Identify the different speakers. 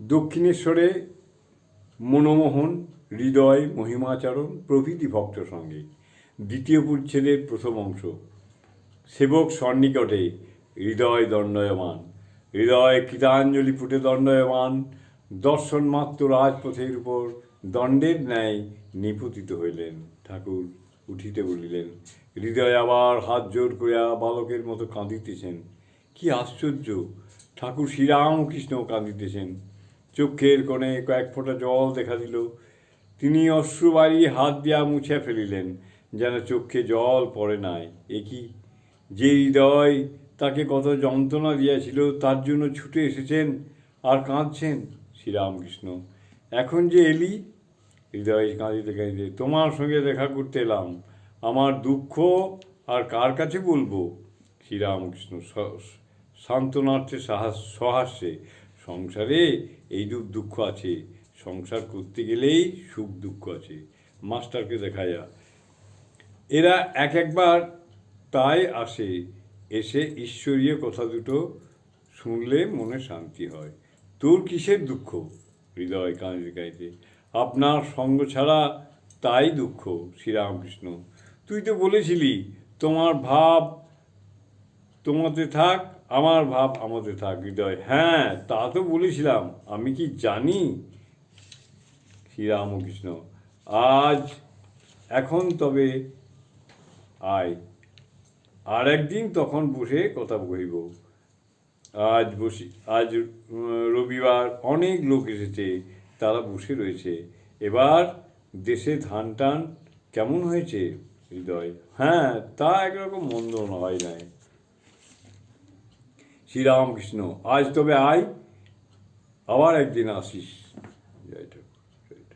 Speaker 1: দক্ষিণেশ্বরে মনোমোহন, হৃদয়, মহিমাচরণ প্রভৃতি ভক্ত সঙ্গে। দ্বিতীয় পরিচ্ছেদের প্রথম অংশ। সেবক সন্নিকটে হৃদয় দণ্ডয়মান। হৃদয় কৃতাঞ্জলি ফুটে দণ্ডয়মান। দর্শন মাত্র রাজপথের উপর দণ্ডের ন্যায় নিপতিত হইলেন। ঠাকুর উঠিতে বলিলেন, হৃদয় আবার হাত জোর করিয়া বালকের মতো কাঁদিতেছেন। কি আশ্চর্য! ঠাকুর শ্রীরামকৃষ্ণ কাঁদিতেছেন। চক্ষের কোণে কয়েক ফোঁটা জল দেখা দিল। তিনি অশ্রু বাড়িয়ে হাত দিয়া মুছে ফেলিলেন, যেন চক্ষে জল পড়ে নাই। এ কি? যে হৃদয় তাকে কত যন্ত্রণা দিয়েছিল, তার জন্য ছুটে এসেছেন আর কাঁদছেন শ্রীরামকৃষ্ণ। এখন যে এলি? হৃদয় কাঁদিতে কাঁদিতে, তোমার সঙ্গে দেখা করতে এলাম। আমার দুঃখ আর কার কাছে বলব? শ্রীরামকৃষ্ণ সান্ত্বনার্থে সাহস সহাস্যে সংসারে এইরূপ দুঃখ আছে। সংসার করতে গেলেই সুখ দুঃখ আছে। মাস্টারকে দেখা যা এরা এক একবার তাই আসে। এসে ঈশ্বরীয় কথা দুটো শুনলে মনে শান্তি হয়। তোর কিসের দুঃখ? হৃদয় কাঁদিতে কাঁদিতে আপনার সঙ্গ ছাড়া তাই দুঃখ, শ্রীরামকৃষ্ণ। তুই তো বলেছিলি, তোমার ভাব তোমাতে থাক, আমার ভাব আমাদের থাক, হৃদয়। হ্যাঁ তা তো বলেছিলাম। আমি কি জানি? শ্রীরামকৃষ্ণ, আজ, এখন তবে আয়। আর একদিন তখন বসে কথা কহিব। আজ বসি, আজ রবিবার অনেক লোক এসেছে, তারা বসে রয়েছে। এবার দেশে ধান টান কেমন হয়েছে? হৃদয়। হ্যাঁ তা একরকম মন্দ হয় নাই শ্রীরামকৃষ্ণ। আজ তবে আয় আবার একদিন আসিস। জয়